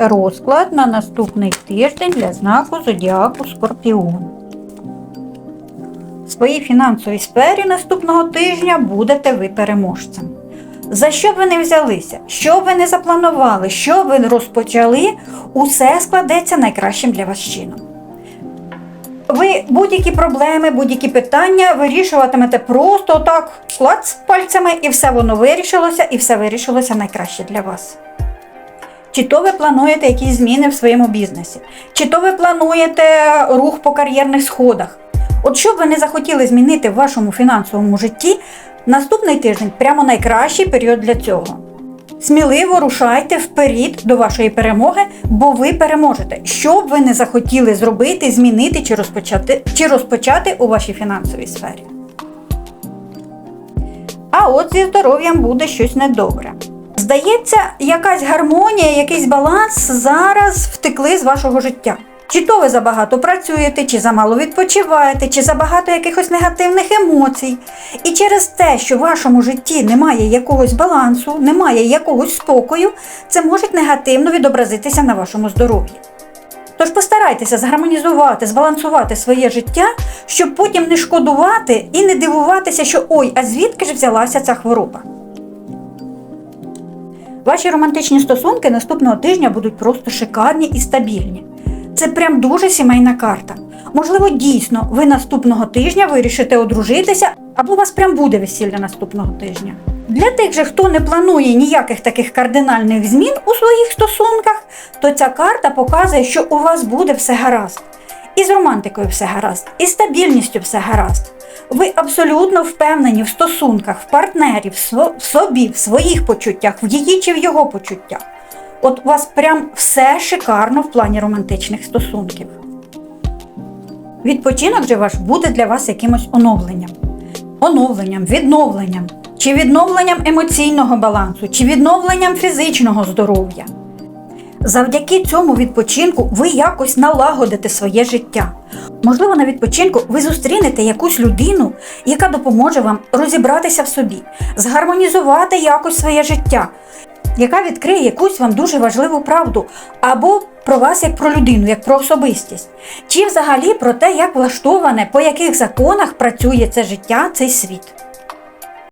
Розклад на наступний тиждень для знаку Зодіаку Скорпіон. В своїй фінансовій сфері наступного тижня будете ви переможцем. За що б ви не взялися, що б ви не запланували, що б ви розпочали, усе складеться найкращим для вас чином. Ви будь-які проблеми, будь-які питання вирішуватимете просто отак, клац пальцями, і все воно вирішилося, і все вирішилося найкраще для вас. Чи то ви плануєте якісь зміни в своєму бізнесі, чи то ви плануєте рух по кар'єрних сходах. От що б ви не захотіли змінити в вашому фінансовому житті, наступний тиждень прямо найкращий період для цього. Сміливо рушайте вперед до вашої перемоги, бо ви переможете. Що б ви не захотіли зробити, змінити чи розпочати, чи розпочати у вашій фінансовій сфері. А от зі здоров'ям буде щось недобре. Здається, якась гармонія, якийсь баланс зараз втекли з вашого життя. Чи то ви забагато працюєте, чи замало відпочиваєте, чи забагато якихось негативних емоцій. І через те, що в вашому житті немає якогось балансу, немає якогось спокою, це може негативно відобразитися на вашому здоров'ї. Тож постарайтеся згармонізувати, збалансувати своє життя, щоб потім не шкодувати і не дивуватися, що ой, а звідки ж взялася ця хвороба. Ваші романтичні стосунки наступного тижня будуть просто шикарні і стабільні. Це прям дуже сімейна карта. Можливо, дійсно, ви наступного тижня вирішите одружитися, або у вас прям буде весілля наступного тижня. Для тих же, хто не планує ніяких таких кардинальних змін у своїх стосунках, то ця карта показує, що у вас буде все гаразд. І з романтикою все гаразд, і стабільністю все гаразд. Ви абсолютно впевнені в стосунках, в партнері, в в собі, в своїх почуттях, в її чи в його почуттях. От у вас прям все шикарно в плані романтичних стосунків. Відпочинок же ваш буде для вас якимось оновленням. Оновленням, відновленням, чи відновленням емоційного балансу, чи відновленням фізичного здоров'я. Завдяки цьому відпочинку ви якось налагодите своє життя. Можливо, на відпочинку ви зустрінете якусь людину, яка допоможе вам розібратися в собі, згармонізувати якось своє життя, яка відкриє якусь вам дуже важливу правду, або про вас як про людину, як про особистість, чи взагалі про те, як влаштоване, по яких законах працює це життя, цей світ.